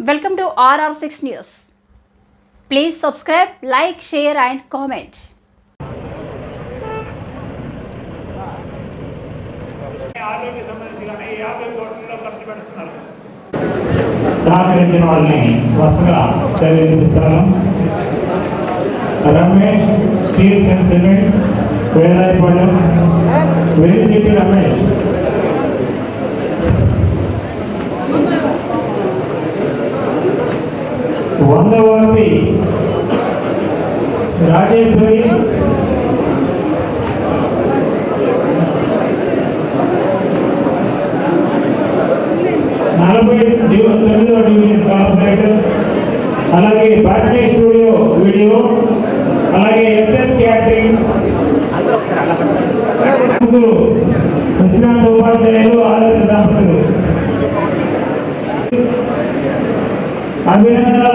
Welcome to RR6 News. Please subscribe, like, share, and comment. Comment సహకరించిన వాళ్ళని వరుసగా చదివిపిస్తాను Ramesh steels and cements Vedayapalem city Ramesh Vandavasi Rajeshwari. నలభై తొమ్మిదవ division corporator అలాగే battery studio video అలాగే SS catering. ముగ్గురు విశ్రాంత ఉపాధ్యాయులు ఆదర్శ దంపతులు. అభినందనలతో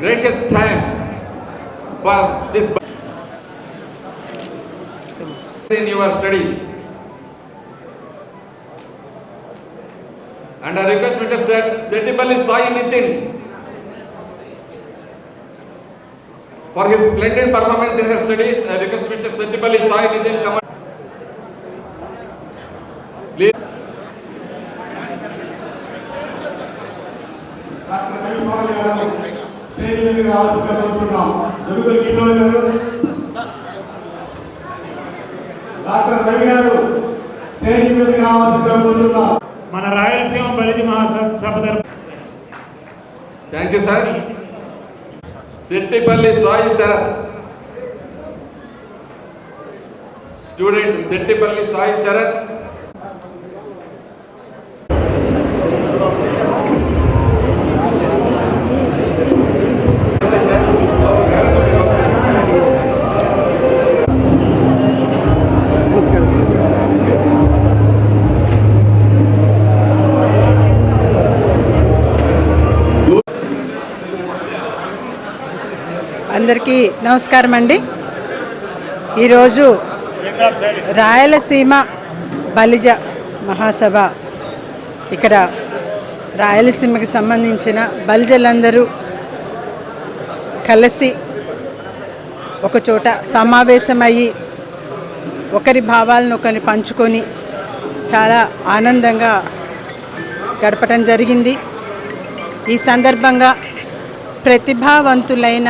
gracious time for this in your studies. And I request Mr. Set, Settipalli Sai Nitin for his splendid performance in her studies. I request Mr. Settipalli Sai Nitin come. Please. Doctor Ravikumar గారు stage మీద రావాల్సిందిగా కోరుతున్నాం జరుగుల కిషోర్ గారు doctor Ravi గారు stage మీద రావాల్సిందిగా కోరుతున్నాం మన రాయలసీమ బలిజ మహాసభ తరఫున Thank you, Settipalli Sai Sharad student Settipalli Sai Sharad. అందరికీ నమస్కారం అండి ఈరోజు రాయలసీమ బలిజ మహాసభ. ఇక్కడ రాయలసీమకి సంబంధించిన బలిజలందరూ కలిసి ఒకచోట సమావేశమయ్యి ఒకరి భావాలను ఒకరిని పంచుకొని చాలా ఆనందంగా గడపటం జరిగింది. ఈ సందర్భంగా ప్రతిభావంతులైన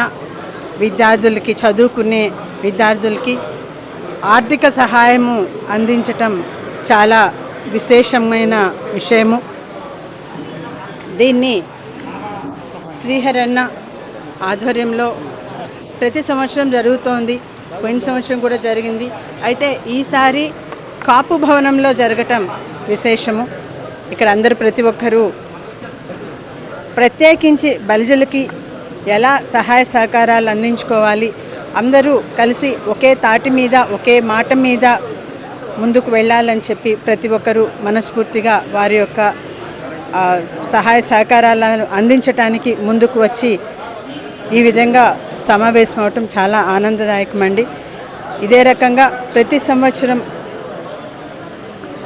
విద్యార్థులకి చదువుకునే విద్యార్థులకి ఆర్థిక సహాయము అందించటం చాలా విశేషమైన విషయము. దీన్ని శ్రీహరన్న ఆధ్వర్యంలో ప్రతి సంవత్సరం జరుగుతోంది. పోయిన సంవత్సరం కూడా జరిగింది. అయితే ఈసారి కాపు భవనంలో జరగటం విశేషము. ఇక్కడ అందరు ప్రతి ఒక్కరూ ప్రత్యేకించి బలిజలకి ఎలా సహాయ సహకారాలు అందించుకోవాలి? అందరూ కలిసి ఒకే తాటి మీద ఒకే మాట మీద ముందుకు వెళ్ళాలని చెప్పి ప్రతి ఒక్కరూ మనస్ఫూర్తిగా వారి యొక్క సహాయ సహకారాలను అందించటానికి ముందుకు వచ్చి ఈ విధంగా సమావేశం అవటం చాలా ఆనందదాయకమండి. ఇదే రకంగా ప్రతి సంవత్సరం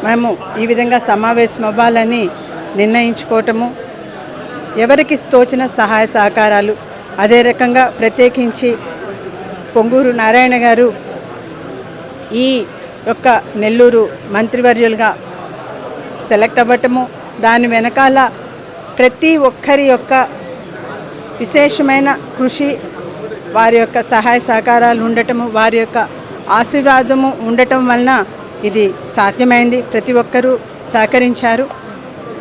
మేము ఈ విధంగా సమావేశం అవ్వాలని నిర్ణయించుకోవటము ఎవరికి తోచిన సహాయ సహకారాలు అదే రకంగా ప్రత్యేకించి పొంగూరు నారాయణ గారు ఈ యొక్క నెల్లూరు మంత్రివర్యులుగా సెలెక్ట్ అవ్వటము దాని వెనకాల ప్రతి ఒక్కరి యొక్క విశేషమైన కృషి వారి యొక్క సహాయ సహకారాలు ఉండటము వారి యొక్క ఆశీర్వాదము ఉండటం వలన ఇది సాధ్యమైంది. ప్రతి ఒక్కరూ సహకరించారు.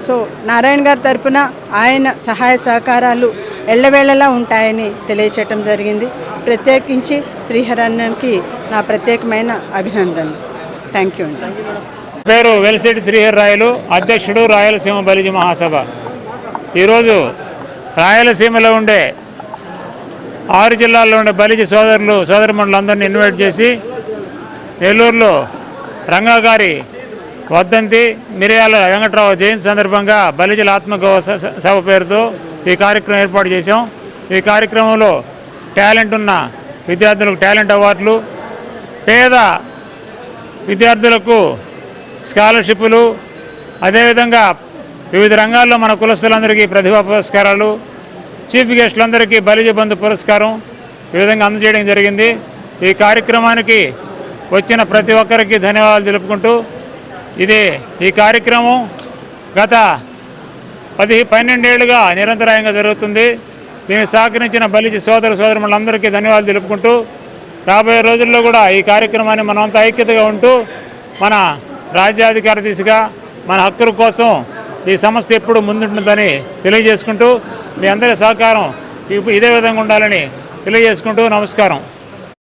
సో నారాయణ గారి తరపున ఆయన సహాయ సహకారాలు ఎల్లవేళలా ఉంటాయని తెలియచేయటం జరిగింది. ప్రత్యేకించి శ్రీహరన్నకి నా ప్రత్యేకమైన అభినందనలు. థ్యాంక్ యూ అండి. పేరు వెలిసిటి శ్రీహర్ రాయలు అధ్యక్షుడు రాయలసీమ బలిజీ మహాసభ. ఈరోజు రాయలసీమలో ఉండే ఆరు జిల్లాల్లో ఉండే బలిజ సోదరులు సోదరిమణులందరినీ ఇన్వైట్ చేసి నెల్లూరులో రంగా గారి వర్ధంతి మిరియాల వెంకట్రావు జయంతి సందర్భంగా బలిజల ఆత్మగౌరవ సభ పేరుతో ఈ కార్యక్రమం ఏర్పాటు చేశాం. ఈ కార్యక్రమంలో టాలెంట్ ఉన్న విద్యార్థులకు టాలెంట్ అవార్డులు పేద విద్యార్థులకు స్కాలర్షిప్లు అదేవిధంగా వివిధ రంగాల్లో మన కులస్తులందరికీ ప్రతిభా పురస్కారాలు చీఫ్ గెస్టులందరికీ బలిజ బంధు పురస్కారం ఈ విధంగా అందజేయడం జరిగింది. ఈ కార్యక్రమానికి వచ్చిన ప్రతి ఒక్కరికి ధన్యవాదాలు తెలుపుకుంటూ ఇది ఈ కార్యక్రమం. గత పది పన్నెండేళ్ళుగా నిరంతరాయంగా జరుగుతుంది. దీనికి సహకరించిన బలిజ సోదర సోదరులందరికీ ధన్యవాదాలు తెలుపుకుంటూ రాబోయే రోజుల్లో కూడా ఈ కార్యక్రమాన్ని మనమంతా ఐక్యతగా ఉంటూ మన రాజ్యాధికార దిశగా మన హక్కుల కోసం ఈ సంస్థ ఎప్పుడు ముందుంటుందని తెలియజేసుకుంటూ మీ అందరి సహకారం ఇదే విధంగా ఉండాలని తెలియజేసుకుంటూ నమస్కారం.